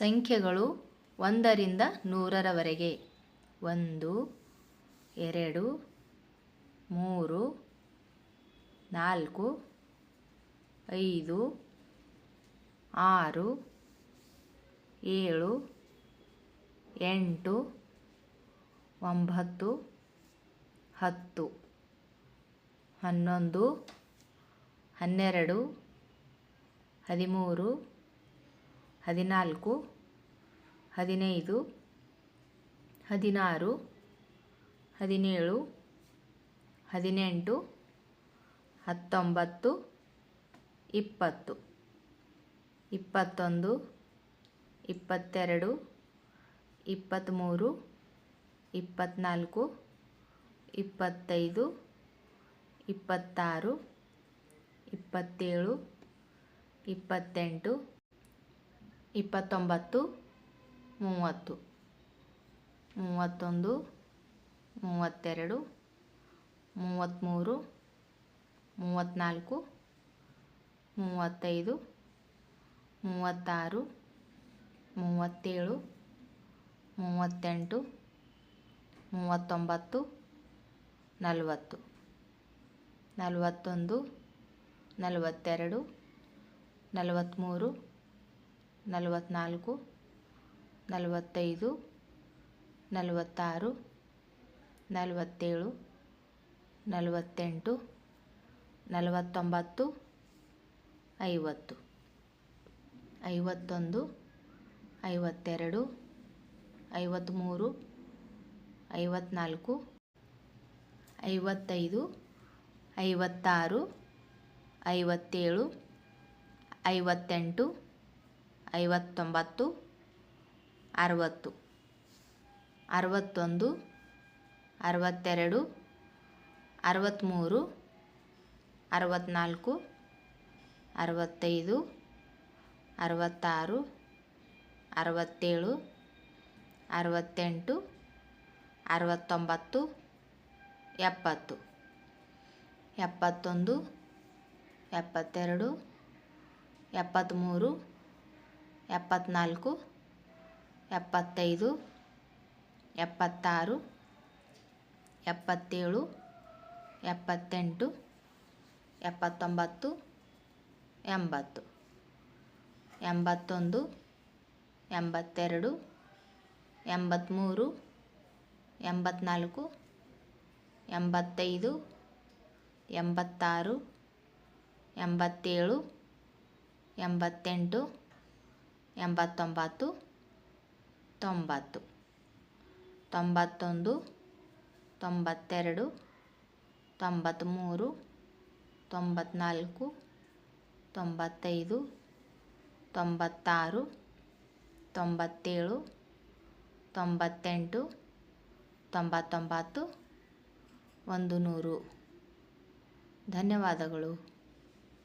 ಸಂಖ್ಯೆಗಳು ಒಂದರಿಂದ ನೂರರವರೆಗೆ. ಒಂದು, ಎರಡು, ಮೂರು, ನಾಲ್ಕು, ಐದು, ಆರು, ಏಳು, ಎಂಟು, ಒಂಬತ್ತು, ಹತ್ತು. ಹನ್ನೊಂದು, ಹನ್ನೆರಡು, ಹದಿಮೂರು ಹದಿನಾಲ್ಕು, ಹದಿನೈದು, ಹದಿನಾರು, ಹದಿನೇಳು, ಹದಿನೆಂಟು, ಹತ್ತೊಂಬತ್ತು, ಇಪ್ಪತ್ತು. ಇಪ್ಪತ್ತೊಂದು, ಇಪ್ಪತ್ತೆರಡು, ಇಪ್ಪತ್ತ್ಮೂರು, ಇಪ್ಪತ್ತ್ನಾಲ್ಕು, ಇಪ್ಪತ್ತೈದು, ಇಪ್ಪತ್ತಾರು, ಇಪ್ಪತ್ತೇಳು, ಇಪ್ಪತ್ತೆಂಟು ಇಪ್ಪತ್ತೊಂಬತ್ತು, ಮೂವತ್ತು. ಮೂವತ್ತೊಂದು, ಮೂವತ್ತೆರಡು, ಮೂವತ್ತ್ಮೂರು, ಮೂವತ್ತ್ನಾಲ್ಕು, ಮೂವತ್ತೈದು, ಮೂವತ್ತಾರು, ಮೂವತ್ತೇಳು, ಮೂವತ್ತೆಂಟು, ಮೂವತ್ತೊಂಬತ್ತು, ನಲವತ್ತು. ನಲವತ್ತೊಂದು, ನಲವತ್ತೆರಡು, ನಲವತ್ತ್ಮೂರು ನಲವತ್ತ್ನಾಲ್ಕು ನಲವತ್ತೈದು, ನಲವತ್ತಾರು, ನಲವತ್ತೇಳು, ನಲವತ್ತೆಂಟು, ನಲವತ್ತೊಂಬತ್ತು, ಐವತ್ತು. ಐವತ್ತೊಂದು, ಐವತ್ತೆರಡು ಐವತ್ತ್ಮೂರು ಐವತ್ತ್ನಾಲ್ಕು ಐವತ್ತೈದು, ಐವತ್ತಾರು, ಐವತ್ತೇಳು, ಐವತ್ತೆಂಟು ಐವತ್ತೊಂಬತ್ತು, ಅರವತ್ತು, ಅರವತ್ತೊಂದು, ಅರವತ್ತೆರಡು, ಅರವತ್ತ್ಮೂರು, ಅರವತ್ತ್ನಾಲ್ಕು, ಅರವತ್ತೈದು, ಅರವತ್ತಾರು, ಅರವತ್ತೇಳು, ಅರವತ್ತೆಂಟು, ಅರವತ್ತೊಂಬತ್ತು, ಎಪ್ಪತ್ತು, ಎಪ್ಪತ್ತೊಂದು, ಎಪ್ಪತ್ತೆರಡು, ಎಪ್ಪತ್ತ್ಮೂರು ಎಪ್ಪತ್ತ್ನಾಲ್ಕು ಎಪ್ಪತ್ತೈದು, ಎಪ್ಪತ್ತಾರು, ಎಪ್ಪತ್ತೇಳು, ಎಪ್ಪತ್ತೆಂಟು, ಎಪ್ಪತ್ತೊಂಬತ್ತು, ಎಂಬತ್ತು. ಎಂಬತ್ತೊಂದು, ಎಂಬತ್ತೆರಡು ಎಂಬತ್ತ್ಮೂರು ಎಂಬತ್ತ್ನಾಲ್ಕು ಎಂಬತ್ತೈದು, ಎಂಬತ್ತಾರು, ಎಂಬತ್ತೇಳು, ಎಂಬತ್ತೆಂಟು ಎಂಬತ್ತೊಂಬತ್ತು ತೊಂಬತ್ತು ತೊಂಬತ್ತೊಂದು ತೊಂಬತ್ತೆರಡು ತೊಂಬತ್ತ್ಮೂರು ತೊಂಬತ್ತ್ನಾಲ್ಕು ತೊಂಬತ್ತೈದು ತೊಂಬತ್ತಾರು ತೊಂಬತ್ತೇಳು ತೊಂಬತ್ತೆಂಟು ತೊಂಬತ್ತೊಂಬತ್ತು ಒಂದು ನೂರು. ಧನ್ಯವಾದಗಳು.